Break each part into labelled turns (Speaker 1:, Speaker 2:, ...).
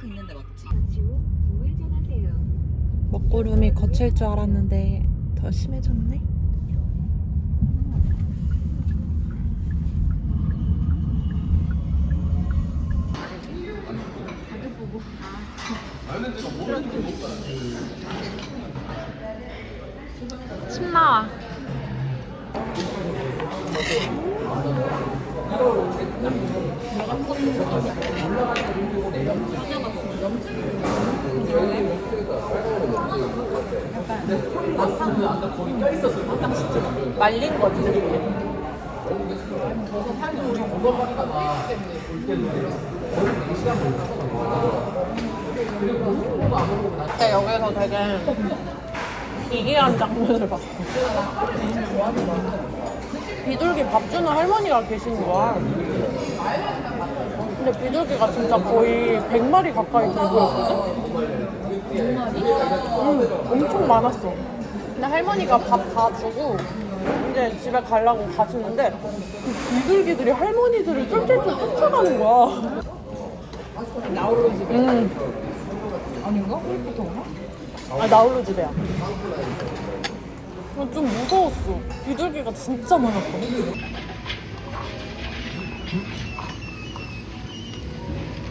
Speaker 1: 아이파크 있는데 맞지?
Speaker 2: 먹구름이 거칠 줄 알았는데 더 심해졌네. 침 나와. 말린 거지. 근데 여기서 되게 기괴한 장면을 봤어. 비둘기 밥 주는 할머니가 계시는 거야. 근데 비둘기가 진짜 거의 100마리 가까이 들고 있거든? 100마리? 응, 엄청 많았어. 근데 할머니가 밥 다 주고 이제 집에 가려고 가시는데 그 비둘기들이 할머니들을 쫄쫄쫄 쫓아가는 거야. 나홀로 집에? 응.
Speaker 1: 아닌가? 홀부터인가?
Speaker 2: 아, 나홀로 집에야. 어, 좀 무서웠어. 비둘기가 진짜 많았거든.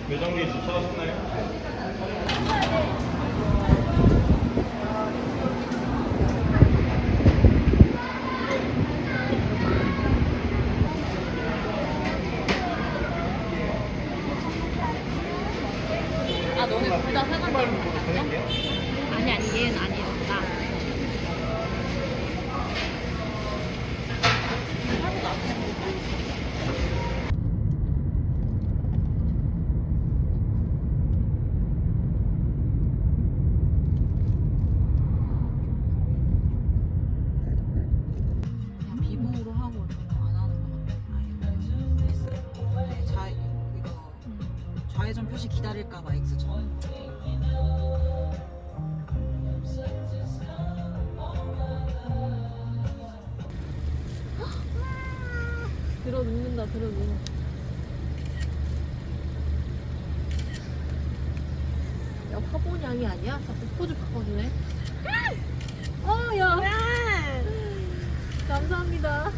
Speaker 3: 매장기 주차하셨나요?
Speaker 1: 좌회전 표시 기다릴까봐 X처럼.
Speaker 4: 들어 눕는다 들어 눕. 야 화보냥이 아니야? 자꾸 포즈 바꿔주네. 어 야. 감사합니다.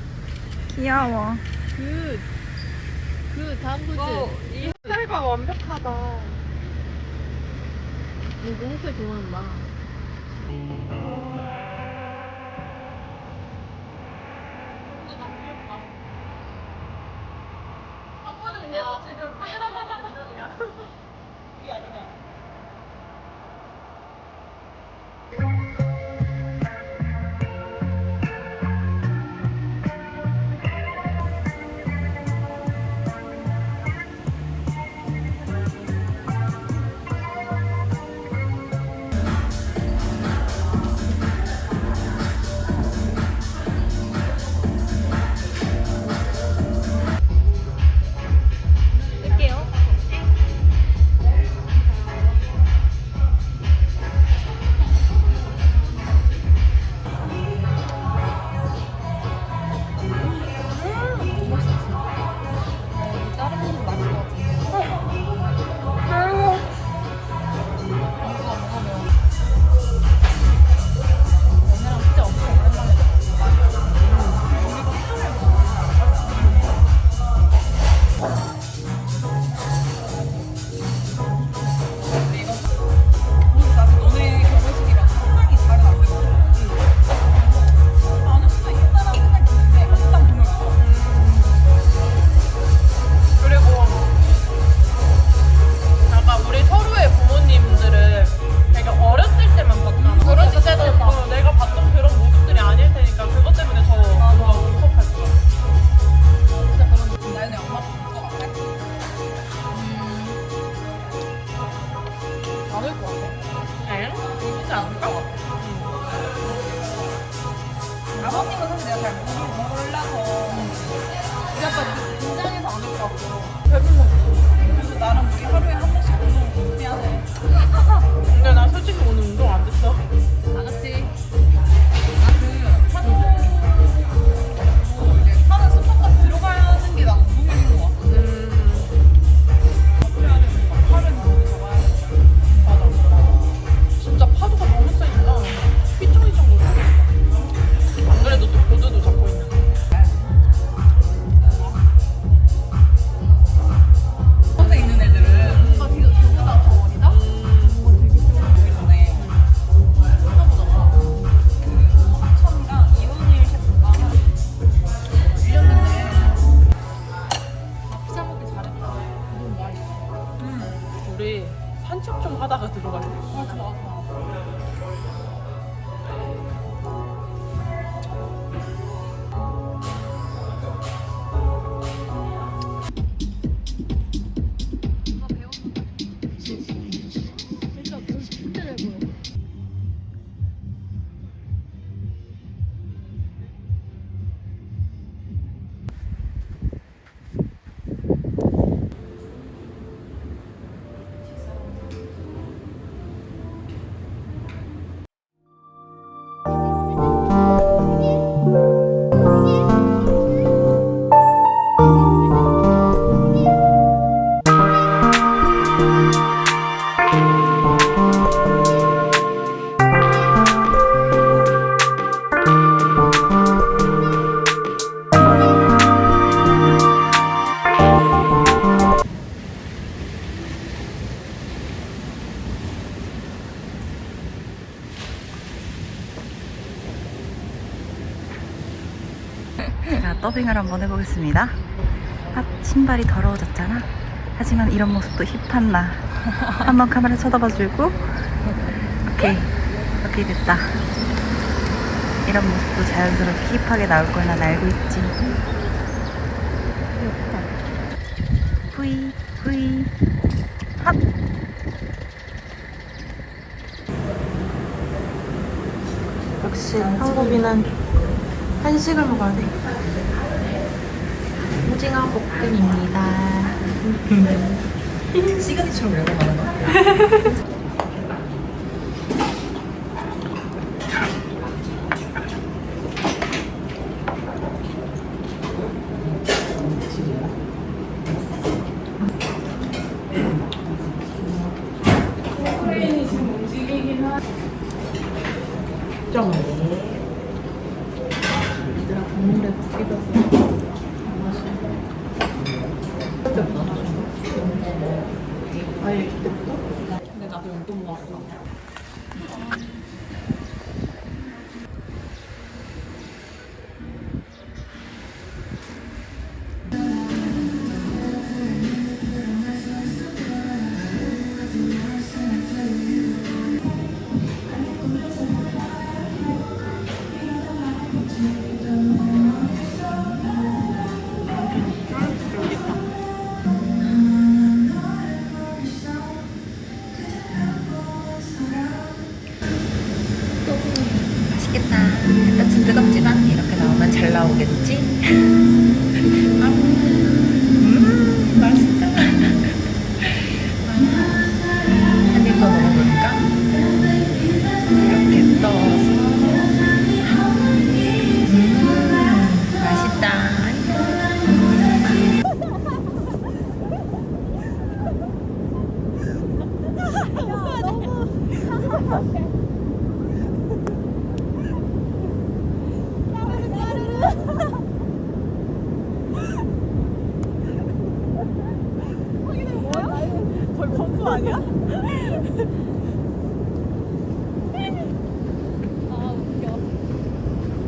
Speaker 2: 귀여워.
Speaker 4: 굿. 굿 다음 포즈.
Speaker 2: 이 스타일가 완벽하다.
Speaker 4: 이거 홍수에 좋아한다.
Speaker 1: 자, 더빙을 한번 해보겠습니다. 아, 신발이 더러워졌잖아. 하지만 이런 모습도 힙한 나. 한번 카메라 쳐다봐주고. 오케이. 오케이, 됐다. 이런 모습도 자연스럽게 힙하게 나올 걸난 알고 있지. 뿌이, 뿌이. 합! 역시 한국인은 한식을 먹어야 돼. 오징어 볶음입니다. 시그니처로 외워 가는 거야? відео. 한